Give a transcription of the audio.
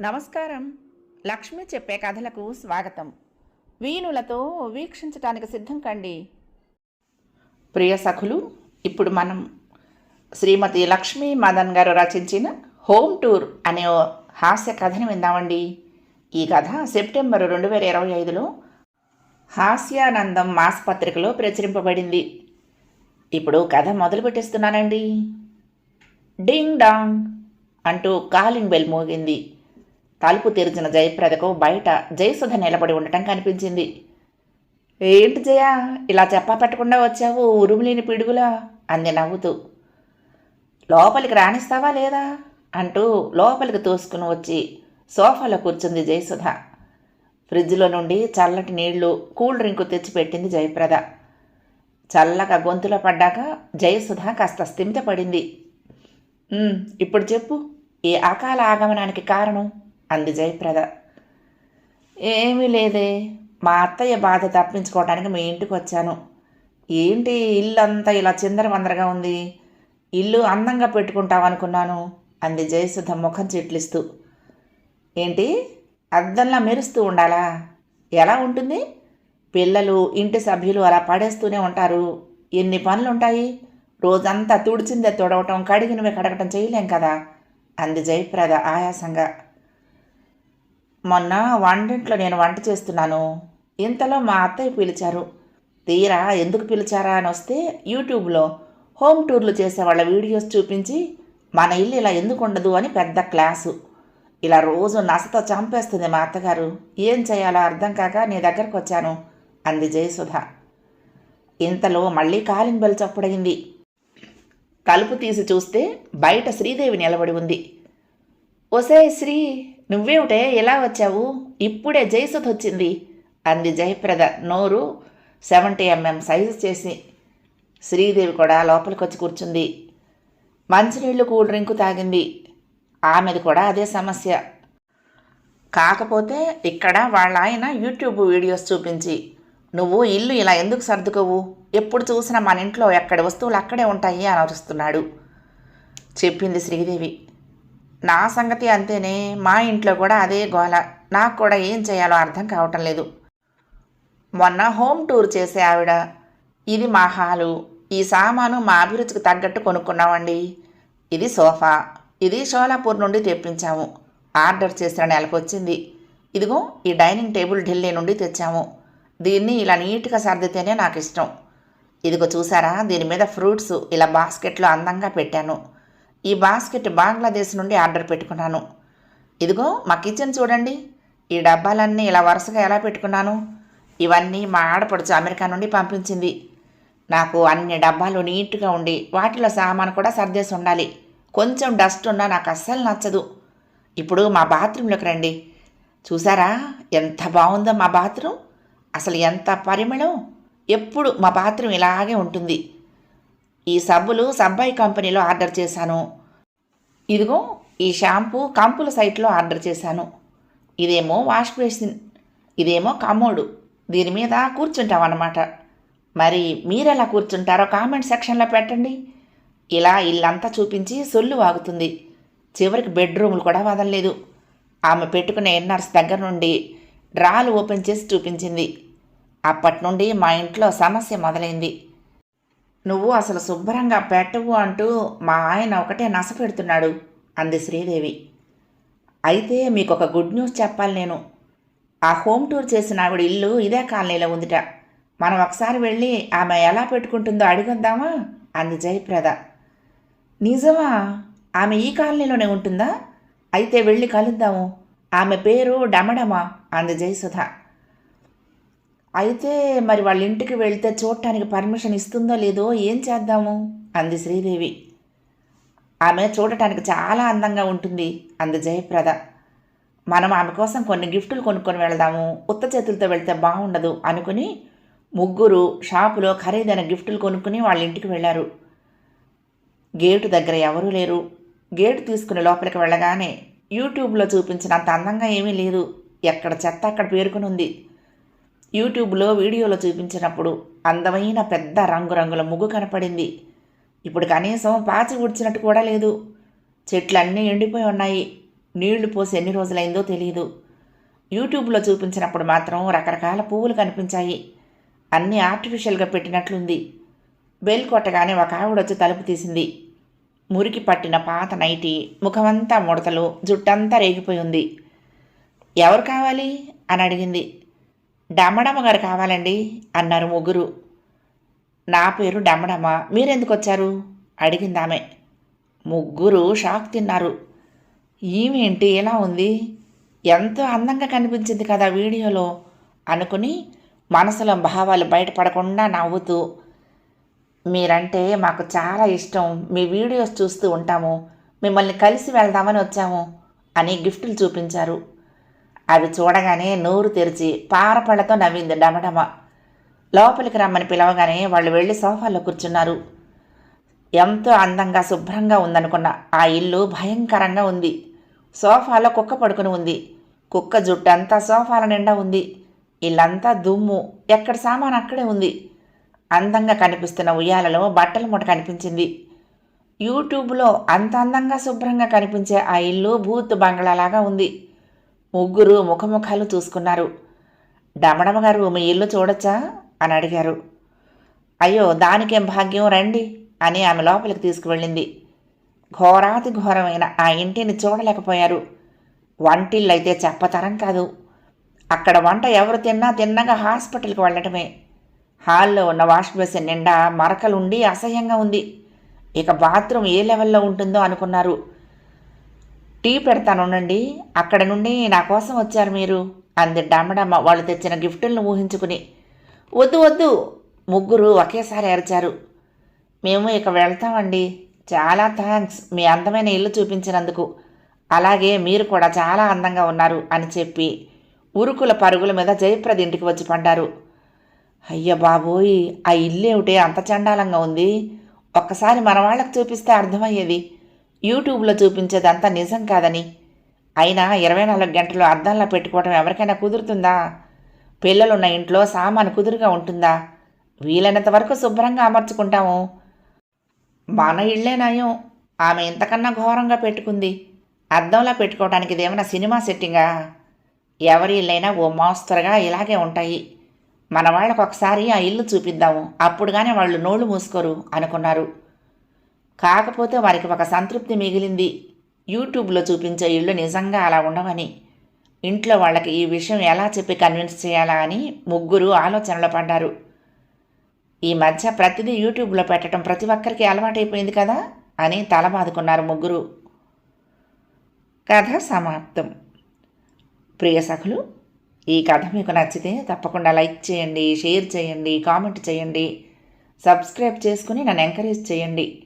నమస్కారం. లక్ష్మి చెప్పే కథలకు స్వాగతం. వీణులతో వీక్షించటానికి సిద్ధం కండి. ప్రియ సఖులు ఇప్పుడు మనం శ్రీమతి లక్ష్మీ మదన్ గారు రచించిన హోమ్ టూర్ అనే హాస్య కథని విందామండి. ఈ కథ సెప్టెంబర్ రెండు వేల ఇరవై ఐదులో హాస్యానందం మాసపత్రికలో ప్రచురింపబడింది. ఇప్పుడు కథ మొదలు పెట్టేస్తున్నానండి. డింగ్ డాంగ్ అంటూ కాలింగ్ బెల్ మోగింది. తలుపు తెరిచిన జయప్రదకు బయట జయసుధ నిలబడి ఉండటం కనిపించింది. ఏంటి జయ ఇలా చెప్పా పెట్టకుండా వచ్చావు? ఉరుములేని పిడుగులా? అంది నవ్వుతూ. లోపలికి రాణిస్తావా లేదా? అంటూ లోపలికి తోసుకుని వచ్చి సోఫాలో కూర్చుంది జయసుధ. ఫ్రిడ్జ్లో నుండి చల్లటి నీళ్ళు కూల్ డ్రింకు తెచ్చిపెట్టింది జయప్రద. చల్లగా గొంతులో పడ్డాక జయసుధ కాస్త స్థిమిత పడింది ఇప్పుడు చెప్పు ఈ అకాల ఆగమనానికి కారణం? అంది జయప్రద. ఏమీ లేదే మా అత్తయ్య బాధ తప్పించుకోవడానికి మీ ఇంటికి వచ్చాను. ఏంటి ఇల్లు అంతా ఇలా చిందరవందరగా ఉంది? ఇల్లు అందంగా పెట్టుకుంటావనుకున్నాను అంది జయసుధ ముఖం చిట్లిస్తూ. ఏంటి? అద్దంలా మెరుస్తూ ఉండాలా? ఎలా ఉంటుంది? పిల్లలు ఇంటి సభ్యులు అలా పడేస్తూనే ఉంటారు. ఎన్ని పనులుంటాయి? రోజంతా తుడిచిందే తుడవటం కడిగినవి కడగటం చేయలేం కదా? అంది జయప్రద ఆయాసంగా. మొన్న వంటింట్లో నేను వంట చేస్తున్నాను. ఇంతలో మా అత్తయ్య పిలిచారు తీరా ఎందుకు పిలిచారా? అని వస్తే యూట్యూబ్లో హోమ్ టూర్లు చేసే వాళ్ళ వీడియోస్ చూపించి మన ఇల్లు ఇలా ఎందుకు ఉండదు? అని పెద్ద క్లాసు. ఇలా రోజు నసతో చంపేస్తుంది మా అత్తగారు. ఏం చేయాలో అర్థం కాక నీ దగ్గరకు వచ్చాను అంది జయసుధ. ఇంతలో మళ్ళీ కాలింగ్ బెల్ చప్పుడైంది. కలుపు తీసి చూస్తే బయట శ్రీదేవి నిలబడి ఉంది. ఒసే శ్రీ నువ్వేమిటే ఎలా వచ్చావు? ఇప్పుడే జయసుధ వచ్చింది. అంది జయప్రద నోరు సెవెంటీ ఎంఎం సైజు చేసి. శ్రీదేవి కూడా లోపలికి వచ్చి కూర్చుంది. మంచినీళ్ళు కూల్ డ్రింకు తాగింది. ఆమెది కూడా అదే సమస్య. కాకపోతే ఇక్కడ వాళ్ళ ఆయన యూట్యూబ్ వీడియోస్ చూపించి నువ్వు ఇల్లు ఇలా ఎందుకు సర్దుకోవు? ఎప్పుడు చూసినా మన ఇంట్లో ఎక్కడ వస్తువులు అక్కడే ఉంటాయి అని అరుస్తున్నాడు. చెప్పింది శ్రీదేవి. నా సంగతి అంతేనే మా ఇంట్లో కూడా అదే గోల. నాకు కూడా ఏం చేయాలో అర్థం కావటం లేదు. మొన్న హోమ్ టూర్ చేసే ఆవిడ ఇది మా హాలు. ఈ సామాను మా అభిరుచికి తగ్గట్టు కొనుక్కున్నామండి. ఇది సోఫా. ఇది షోలాపూర్ నుండి తెప్పించాము. ఆర్డర్ చేసిన నెలకు వచ్చింది ఇదిగో ఈ డైనింగ్ టేబుల్ ఢిల్లీ నుండి తెచ్చాము. దీన్ని ఇలా నీట్గా సర్దితేనే నాకు ఇష్టం ఇదిగో చూసారా దీని మీద ఫ్రూట్స్ ఇలా బాస్కెట్లో అందంగా పెట్టాను. ఈ బాస్కెట్ బంగ్లాదేశ్ నుండి ఆర్డర్ పెట్టుకున్నాను. ఇదిగో మా కిచెన్ చూడండి. ఈ డబ్బాలన్నీ ఇలా వరుసగా ఎలా పెట్టుకున్నాను? ఇవన్నీ మా ఆడపడుచు అమెరికా నుండి పంపించింది. నాకు అన్ని డబ్బాలు నీట్గా ఉండి వాటిలో సామాను కూడా సర్దేసి ఉండాలి. కొంచెం డస్ట్ ఉన్నా నాకు అస్సలు నచ్చదు. ఇప్పుడు మా బాత్రూంలోకి రండి. చూసారా? ఎంత బాగుందో మా బాత్రూమ్ అసలు ఎంత పరిమళం. ఎప్పుడు మా బాత్రూమ్ ఇలాగే ఉంటుంది. ఈ సబ్బులు సబ్బాయి కంపెనీలో ఆర్డర్ చేశాను. ఇదిగో ఈ షాంపూ కంపుల సైట్లో ఆర్డర్ చేశాను. ఇదేమో వాష్ బేసిన్ ఇదేమో కమోడు. దీని మీద కూర్చుంటాం అన్నమాట మరి మీరెలా కూర్చుంటారో కామెంట్ సెక్షన్లో పెట్టండి. ఇలా ఇల్లంతా చూపించి సొల్లు వాగుతుంది. చివరికి బెడ్రూములు కూడా వదలలేదు ఆమె పెట్టుకునే ఎన్నర్స్ దగ్గర నుండి డ్రాలు ఓపెన్ చేసి చూపించింది. అప్పటి నుండి మా ఇంట్లో సమస్య మొదలైంది. నువ్వు అసలు శుభ్రంగా పెట్టవు అంటూ మా ఆయన ఒకటే నస పెడుతున్నాడు అంది శ్రీదేవి. అయితే మీకు ఒక గుడ్ న్యూస్ చెప్పాలి నేను. ఆ హోమ్ టూర్ చేసిన ఆవిడ ఇల్లు ఇదే కాలనీలో ఉందిట. మనం ఒకసారి వెళ్ళి ఆమె ఎలా పెట్టుకుంటుందో అడిగొద్దామా? అంది జయప్రద. నిజమా? ఆమె ఈ కాలనీలోనే ఉంటుందా? అయితే వెళ్ళి కలుద్దాము. ఆమె పేరు డమడమా అంది జయసుధ. అయితే మరి వాళ్ళ ఇంటికి వెళ్తే చూడటానికి పర్మిషన్ ఇస్తుందో లేదో ఏం చేద్దాము? అంది శ్రీదేవి. ఆమె చూడటానికి చాలా అందంగా ఉంటుంది అంది జయప్రద. మనం ఆమె కోసం కొన్ని గిఫ్టులు కొనుక్కొని వెళదాము ఉత్త చేతులతో వెళ్తే బాగుండదు అనుకుని ముగ్గురు షాపులో ఖరీదైన గిఫ్టులు కొనుక్కుని వాళ్ళ ఇంటికి వెళ్ళారు. గేటు దగ్గర ఎవరూ లేరు. గేటు తీసుకుని లోపలికి వెళ్ళగానే యూట్యూబ్లో చూపించినంత అందంగా ఏమీ లేదు. ఎక్కడ చెత్త అక్కడ పేరుకుని ఉంది యూట్యూబ్లో వీడియోలో చూపించినప్పుడు అందమైన పెద్ద రంగురంగుల ముగ్గు కనపడింది. ఇప్పుడు కనీసం పాచి ఉడిచినట్టు కూడా లేదు. చెట్లన్నీ ఎండిపోయి ఉన్నాయి. నీళ్ళు పోసి ఎన్ని రోజులైందో తెలియదు యూట్యూబ్లో చూపించినప్పుడు మాత్రం రకరకాల పువ్వులు కనిపించాయి. అన్నీ ఆర్టిఫిషియల్గా పెట్టినట్లుంది. బెల్ కొట్టగానే ఒక ఆవిడ వచ్చి తలుపు తీసింది. మురికి పట్టిన పాత నైటి ముఖమంతా ముడతలు జుట్టంతా రేగిపోయి ఉంది. ఎవరు కావాలి? అని అడిగింది. డమ్మడమ్మ గారు కావాలండి అన్నారు ముగ్గురు. నా పేరు డమ్మడమ్మ మీరెందుకు వచ్చారు అడిగింది ఆమె ముగ్గురు షాక్ తిన్నారు. ఈమెంటి ఎలా ఉంది? ఎంతో అందంగా కనిపించింది కదా వీడియోలో అనుకుని మనసులో భావాలు బయటపడకుండా నవ్వుతూ మీరంటే మాకు చాలా ఇష్టం మీ వీడియోస్ చూస్తూ ఉంటాము మిమ్మల్ని కలిసి వెళ్దామని వచ్చాము అని గిఫ్టులు చూపించారు. అవి చూడగానే నోరు తెరిచి పారపళ్ళతో నవ్వింది డమడమ. లోపలికి రమ్మని పిలవగానే వాళ్ళు వెళ్ళి సోఫాలో కూర్చున్నారు. ఎంతో అందంగా శుభ్రంగా ఉందనుకున్న ఆ ఇల్లు భయంకరంగా ఉంది. సోఫాలో కుక్క పడుకుని ఉంది. కుక్క జుట్టు అంతా సోఫాల నిండా ఉంది. ఇల్లంతా దుమ్ము. ఎక్కడ సామాన్ అక్కడే ఉంది. అందంగా కనిపిస్తున్న ఉయ్యాలలో బట్టల మూట కనిపించింది. యూట్యూబ్లో అంత అందంగా శుభ్రంగా కనిపించే ఆ ఇల్లు భూత్ బంగ్లాలాగా ఉంది. ముగ్గురు ముఖముఖాలు చూసుకున్నారు. డమడమ గారు మీ ఇల్లు చూడొచ్చా? అని అడిగారు. అయ్యో దానికేం భాగ్యం? రండి అని ఆమె లోపలికి తీసుకువెళ్ళింది. ఘోరాతి ఘోరమైన ఆ ఇంటిని చూడలేకపోయారు. వంటిళ్ళైతే చెప్పతరం కాదు. అక్కడ వంట ఎవరు తిన్నా తిన్నగా హాస్పిటల్కి వెళ్ళటమే. హాల్లో ఉన్న వాష్ బేసిన్ నిండా మరకలుండి అసహ్యంగా ఉంది. ఇక బాత్రూమ్ ఏ లెవెల్లో ఉంటుందో అనుకున్నారు. టీ పెడతానుండండి అక్కడ నుండి నా కోసం వచ్చారు మీరు. అంది డమ్మడమ్మ వాళ్ళు తెచ్చిన గిఫ్టులను ఊహించుకుని. వద్దు వద్దు ముగ్గురు ఒకేసారి అరిచారు. మేము ఇక వెళ్తామండి. చాలా థ్యాంక్స్ మీ అందమైన ఇల్లు చూపించినందుకు. అలాగే మీరు కూడా చాలా అందంగా ఉన్నారు అని చెప్పి ఉరుకుల పరుగుల మీద జయప్రద్ ఇంటికి వచ్చి పడ్డారు అయ్య బాబోయ్ ఆ ఇల్లేమిటే అంత చండాలంగా ఉంది. ఒక్కసారి మన వాళ్ళకి చూపిస్తే అర్థమయ్యేది. యూట్యూబ్లో చూపించేదంతా నిజం కాదని. అయినా ఇరవై నాలుగు గంటలు అద్దంలో పెట్టుకోవటం ఎవరికైనా కుదురుతుందా? పిల్లలున్న ఇంట్లో సామాను కుదురుగా ఉంటుందా? వీలైనంత వరకు శుభ్రంగా అమర్చుకుంటాము. మన ఇళ్ళే నయం ఆమె ఇంతకన్నా ఘోరంగా పెట్టుకుంది. అద్దంలో పెట్టుకోవడానికి ఇదేమైనా సినిమా సెట్టింగా? ఎవరి ఇల్లైనా ఓ మోస్తరుగా ఇలాగే ఉంటాయి. మన వాళ్ళకు ఒకసారి ఆ ఇల్లు చూపిద్దాము. అప్పుడు కానీ వాళ్ళు నోళ్ళు మూసుకోరు అనుకున్నారు. కాకపోతే వారికి ఒక సంతృప్తి మిగిలింది. యూట్యూబ్లో చూపించే ఇళ్ళు నిజంగా అలా ఉండవని. ఇంట్లో వాళ్ళకి ఈ విషయం ఎలా చెప్పి కన్విన్స్ చేయాలా అని ముగ్గురు ఆలోచనలో పడ్డారు. ఈ మధ్య ప్రతిదీ యూట్యూబ్లో పెట్టడం ప్రతి ఒక్కరికి అలవాటైపోయింది కదా అని తల బాదుకున్నారు ముగ్గురు. కథ సమాప్తం. ప్రియ సఖులు ఈ కథ మీకు నచ్చితే తప్పకుండా లైక్ చేయండి షేర్ చేయండి కామెంట్ చేయండి సబ్స్క్రైబ్ చేసుకుని నన్ను ఎంకరేజ్ చేయండి.